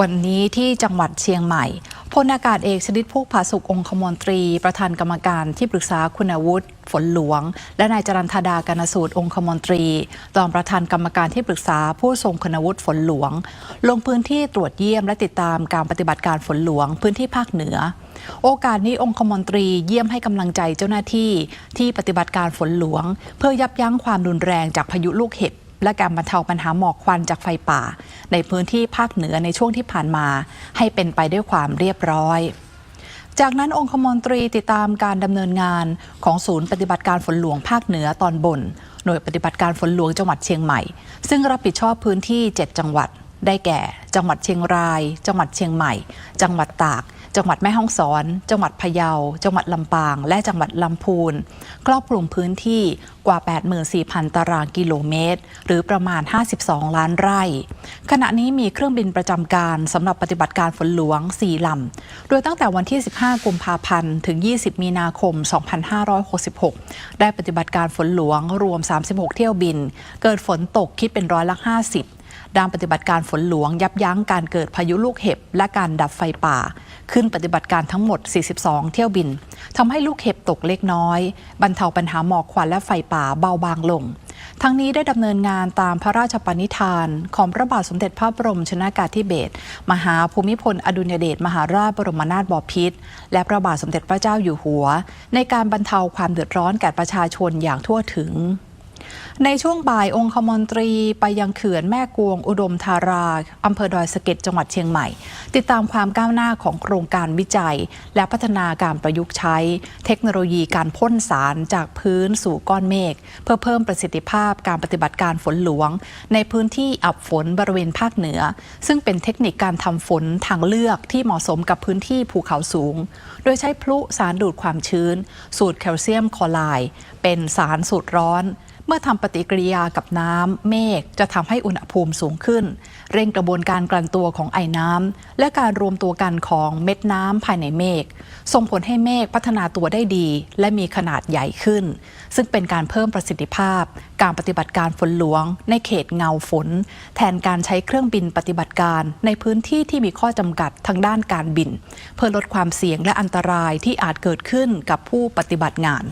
วันนี้ที่จังหวัดเชียงใหม่พลอากาศเอกชนิดผู้ผาสุกองคมนตรี ประธานกรรมการที่ปรึกษาคุณวุฒิฝนหลวง และนายจรันธดากนสูตรองคมนตรีรองประธานกรรมการที่ปรึกษาผู้ทรงคุณวุฒิฝนหลวง ลงพื้นที่ตรวจเยี่ยมและติดตามการปฏิบัติการฝนหลวงพื้นที่ภาคเหนือ โอกาสนี้องคมนตรีเยี่ยมให้กำลังใจเจ้าหน้าที่ที่ปฏิบัติการฝนหลวง เพื่อยับยั้งความรุนแรงจากพายุลูกเห็บ และการบรรเทาปัญหาหมอกควันจากไฟป่า ในพื้นที่ภาคเหนือในช่วงที่ผ่านมา ให้เป็นไปด้วยความเรียบร้อย จากนั้นองคมนตรีติดตามการดำเนินงานของศูนย์ปฏิบัติการฝนหลวงภาคเหนือตอนบน หน่วยปฏิบัติการฝนหลวงจังหวัดเชียงใหม่ ซึ่งรับผิดชอบพื้นที่ 7 จังหวัด ได้แก่ จังหวัดเชียงราย จังหวัดเชียงใหม่ จังหวัดตาก จังหวัดแม่ฮ่องสอน จังหวัดพะเยา จังหวัดลำปาง และจังหวัดลำพูน ครอบคลุมพื้นที่กว่า 84,000 ตารางกิโลเมตร หรือประมาณ 52 ล้านไร่ ขณะนี้มีเครื่องบินประจำการสำหรับปฏิบัติการฝนหลวง 4 ลำ โดยตั้งแต่วันที่ 15 กุมภาพันธ์ ถึง 20 มีนาคม 2566 ได้ปฏิบัติการฝนหลวงรวม 36 เที่ยวบิน เกิดฝนตกคิดเป็นร้อยละ 50 ด้านปฏิบัติการฝนหลวงยับยั้งการเกิดพายุลูกเห็บ และการดับไฟป่า ขึ้นปฏิบัติการทั้งหมด 42 เที่ยวบินทำให้ลูกเห็บตกเล็กน้อย บรรเทาปัญหาหมอกควันและไฟป่าเบาบางลง ทั้งนี้ได้ดำเนินงานตามพระราชปณิธาน ของพระบาทสมเด็จพระบรมชนากาธิเบศรมหาภูมิพลอดุลยเดชมหาราชบรมนาถบพิตรและพระบาทสมเด็จพระเจ้าอยู่หัว ในการบรรเทาความเดือดร้อนแก่ประชาชนอย่างทั่วถึง ในช่วงบ่ายองคมนตรีไปยังเขื่อนแม่กวงอุดมธาราอำเภอดอยสะเก็ดจังหวัดเชียงใหม่ ติดตามความก้าวหน้าของโครงการวิจัย และพัฒนาการประยุกต์ใช้ เทคโนโลยีการพ่นสารจากพื้นสู่ก้อนเมฆเพื่อเพิ่มประสิทธิภาพการปฏิบัติการฝนหลวง ในพื้นที่อับฝนบริเวณภาคเหนือ ซึ่งเป็นเทคนิคการทำฝนทางเลือกที่เหมาะสมกับพื้นที่ภูเขาสูง โดยใช้พลุสารดูดความชื้น สูตรแคลเซียมคลอไรด์เป็นสารสูตรร้อน เมื่อทำปฏิกิริยากับน้ำเมฆจะทำให้อุณหภูมิสูงขึ้น เร่งกระบวนการกลั่นตัวของไอ้น้ำและการรวมตัวกันของเม็ดน้ำภายในเมฆส่งผลให้เมฆพัฒนาตัวได้ดี และมีขนาดใหญ่ขึ้น ซึ่งเป็นการเพิ่มประสิทธิภาพ การปฏิบัติการฝนหลวง ในเขตเงาฝน แทนการใช้เครื่องบินปฏิบัติการในพื้นที่ที่มีข้อจำกัดทางด้านการบิน เพื่อลดความเสี่ยงและอันตรายที่อาจเกิดขึ้นกับผู้ปฏิบัติงาน